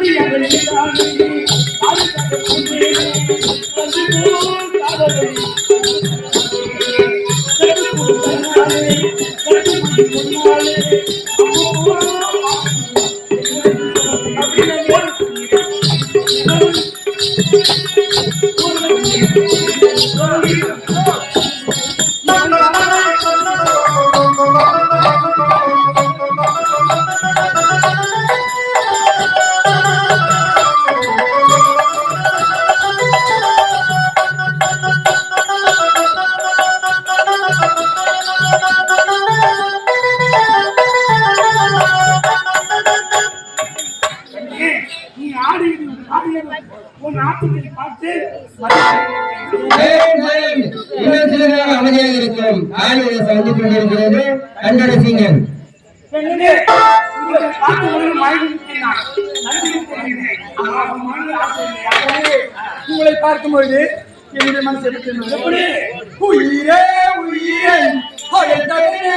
நீ ஆடியது ஆடியது உன் ஆட்டத்தை பார்த்து அமைதியாக இருக்கும் ஆளுநரை சந்தித்துக் கொண்டிருக்கிறது. உங்களை? உங்களை பார்க்கும்பொழுது என்னுடைய மனசு எப்படி உயிரே உயிரே. உயிரே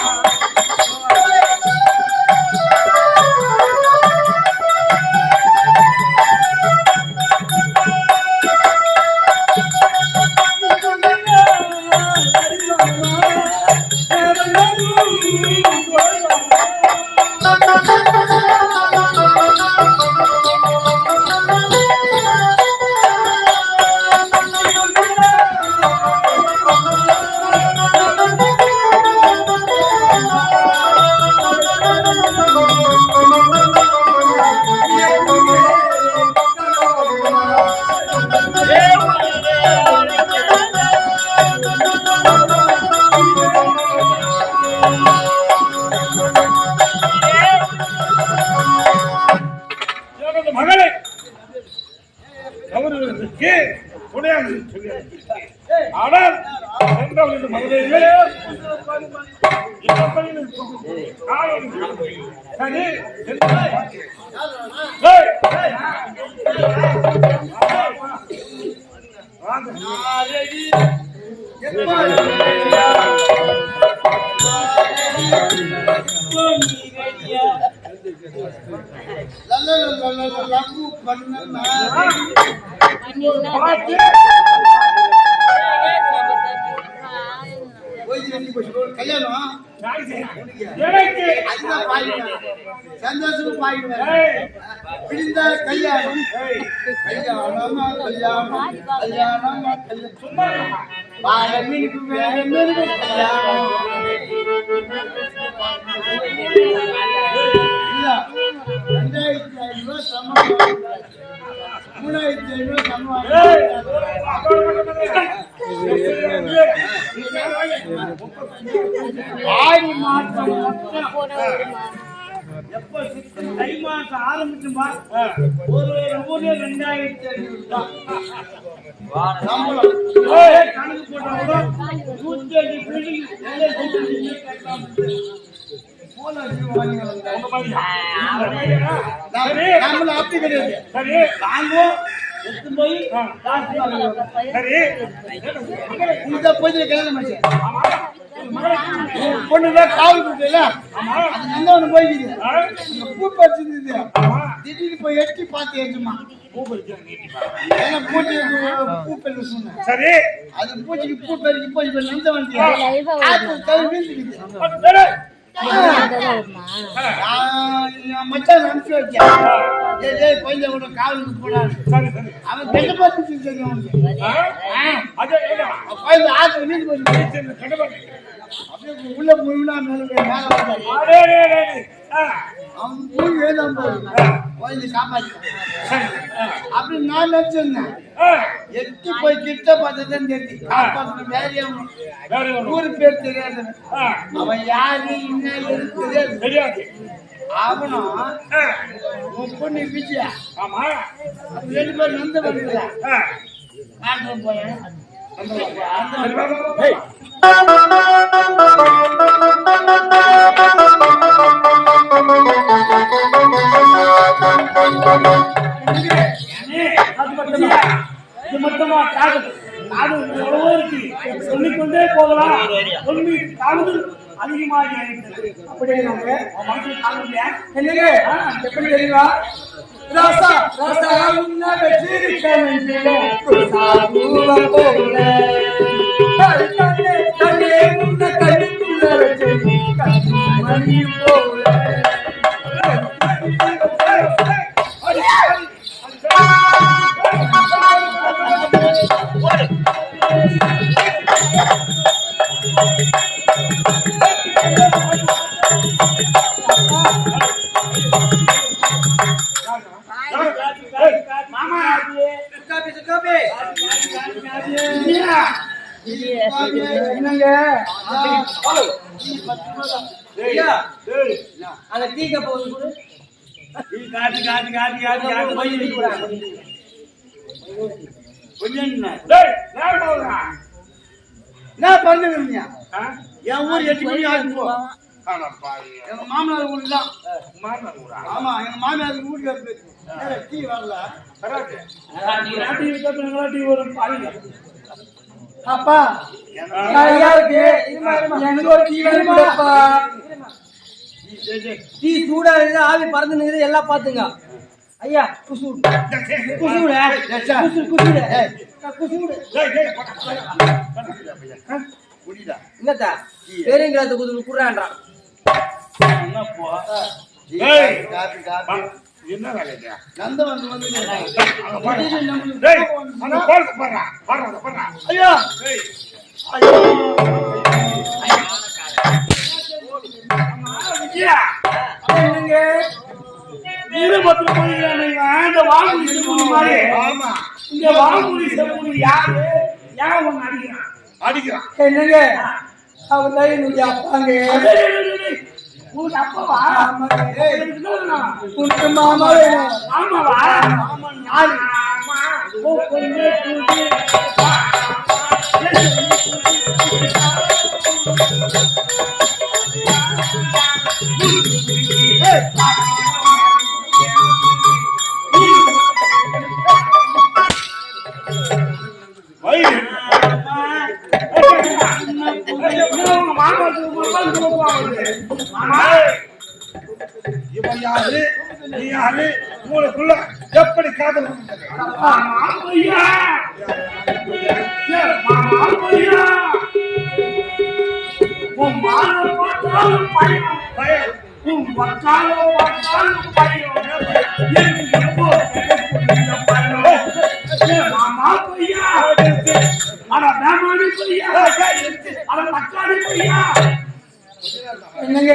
ஆனால் சென்றவள் இந்த மதுரையிலே இந்த பையனை கொண்டு காலையில் சரி சென்று ஏய், ஏய். வாங்க. பார்த்து கல்யாணம் அதுதான் பாயிண்ட். சந்தோஷம் பாயிண்ட் ஏய், பிடிந்த கல்யாணம். கல்யாணமா கல்யாணம்? கல்யாணமா கல்யாணம். சும்மா இரு. வாழ மீனுக்கு வேற மீனுக்கு கல்யாணம். இல்ல. ரெண்டாயிரத்தி ஐநூறு ரூபாய் சம்பளம் மூணாயிரத்தி ஐநூறு சம்பளம் ஆடி மாசம் எப்ப தை மாசம் ஆரம்பிச்சுமா ஒரு ஊர்ல ரெண்டாயிரத்தி ஐநூறு கணக்கு போட்டா நூத்தி அஞ்சு பில்டிங் நம்மள அப்படி கிடையாது. சரி. வாங்குவோம் எடுத்து போய் காசு வாங்குவோம். சரி. இந்த போய் கல்யாணம் பண்ணி பொண்ணுதான் காவல் கொடுக்கல அது நந்தவனம் போய்க்குது பூ பறிச்சிருந்தது திடீர்னு போய் எட்டி பார்த்து ஏற்றுமா சரி அது பூச்சிக்கு பூ பெருக்கி போய் ஆத்து மச்சான் அனுப்பிச்சு வச்சேன் ஏய் கூட காவலுக்கு போனான் அவன் கெட்ட பார்த்து தெரியும் ஆத்துல வீட்டு போய் அப்படியே உள்ள வந்தாரு மூணு வேதான் போகுது காப்பாத்தி அப்படி நான் நினைச்சிருந்தேன் ஆ, போய் கிட்ட தெரிஞ்சு வேற ஊரு பேர் தெரியாது அவன் யாரு என்ன தெரியாது தெரியாது. உன் பொண்ணு விஜயா ஆமா ரெண்டு பேரும் நந்த இது மட்டுமா காடு காடு எவ்வளவோ இருக்கு சொல்லிக்கொண்டே போகலாம் சொல்லி காடு அதிகமாக அப்படியே நாங்க மனசுல காணுங்க என்னங்க எப்படி தெரியுமா ராசா ராசா போல. உன்னை கண்ணுக்குள்ள வச்சிருக்கேன் கண்மணி போல. மாமா. சுக்காப்பி, சுக்காப்பி. என்னங்க அந்த டீ வந்து காட்டு காட்டு காட்டு காட்டு காட்டு போய் கொஞ்சம் என்ன பண்ணுவீங்க என் ஊர் எட்டு மணி ஆகும் போ ஆனா எங்க மாமனார் ஊர் தான் மாமனார் ஊரா? ஆமா எங்க மாமியார் ஊர்ல இருக்கு டீ வரல வராது. பாருங்க அப்பா எனக்கு ஒரு டீ வேணுமாப்பா டீ சூடா இருக்குது ஆவி பறந்து நிக்குது எல்லாம் பாத்துங்க ஐயா குசு குசுட? குசு குசுட. குசுட. என்னத்தா பெரியங்காலத்து குது குடுறான்றான். டேய், பா, என்ன வேலைங்க? நந்தவன் வந்து பாருடா. ஐயா. என்னங்க? வீரபத்திர போயிருக்கான இவன் இந்த வாங்குடி செல்லுடி மாதிரி. ஆமா, இந்த யாரு? ஏன் உன்னை அடிக்கிறான்? அடிக்கிறான். என்னங்க? அவன் தான் என்னுடைய அப்பாங்க. உனக்கு அப்பவா? உனக்கு மாமா ஆமாவா? ஆமா. இவன் யாரு நீ யாரு உங்களுக்குள்ள எப்படி காதல் பையா பையா உன் பார்த்தாலும் பார்த்தாலும் பயம். எனக்கு எப்போ மாமா பையா அட வேமாடி பையா அட தக்காளி பையா என்னங்க?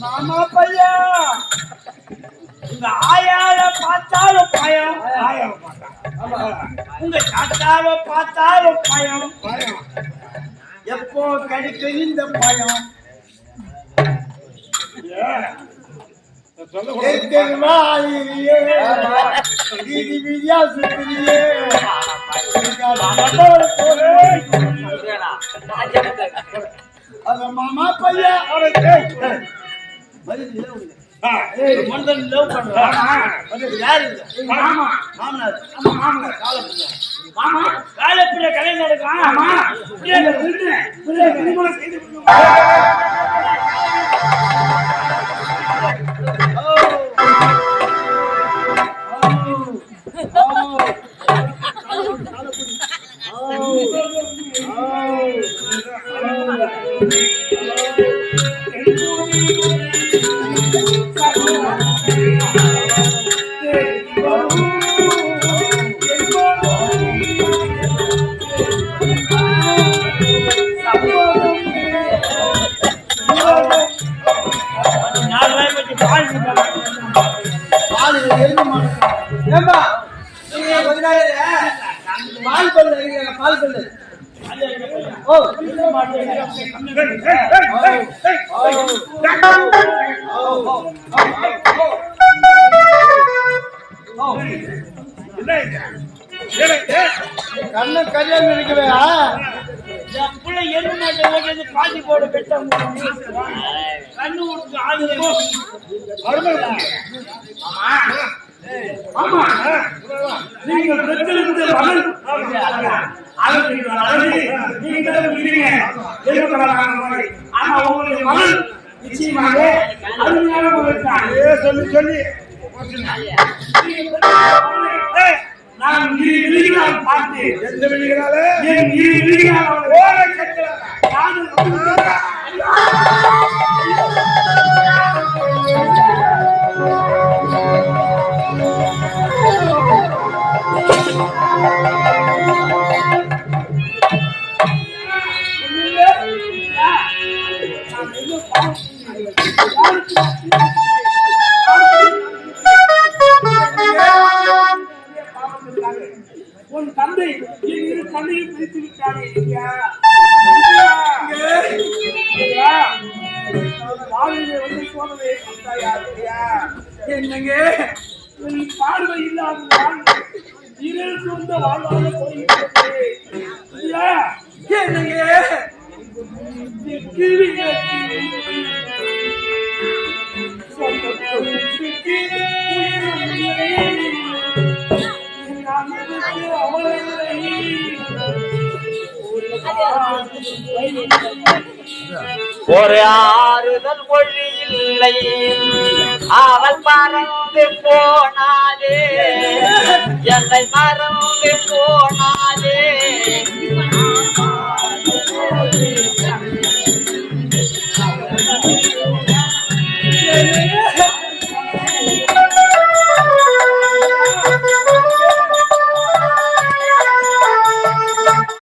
மாமா பையா. உங்க ஆயால பார்த்தாலும் பயம். உங்க தாத்தாவை பார்த்தாலும் பயம். எப்போ கிடைக்கும் இந்த பயம்? Yeah. மாமா. ஆ, மனிதன் லவ் பண்றான் யாரு? மாமா. மாமனார். ஆமா மாமா மாமா. காலப்பிள்ளை கலை நடக்கும் ஆமா திருமணம் செய்து பால் இது பால் பல்லு. கண்ணு கல்யாணம் நினைக்கவே என் எது எருமை மாட்டை பாட்டி போட பெட்ட கண்ணு விட்டு ஆளு ஆமா நீங்கள் அழகு அழகு நீங்க இருக்கிறீங்க ஆனா உங்களுடைய மகள் நிச்சயமாக அருமையான மகள் தான் சொல்லி சொல்லி. நான் இரு விழிகளால் பார்த்தேன் எந்த வெளியினால என் இரு விழிகளால் ஓர wanted to ஒரு ஆறுதல் மொழி இல்லை. அவள் மறந்து போனாலே என்னை மறந்து போனாலே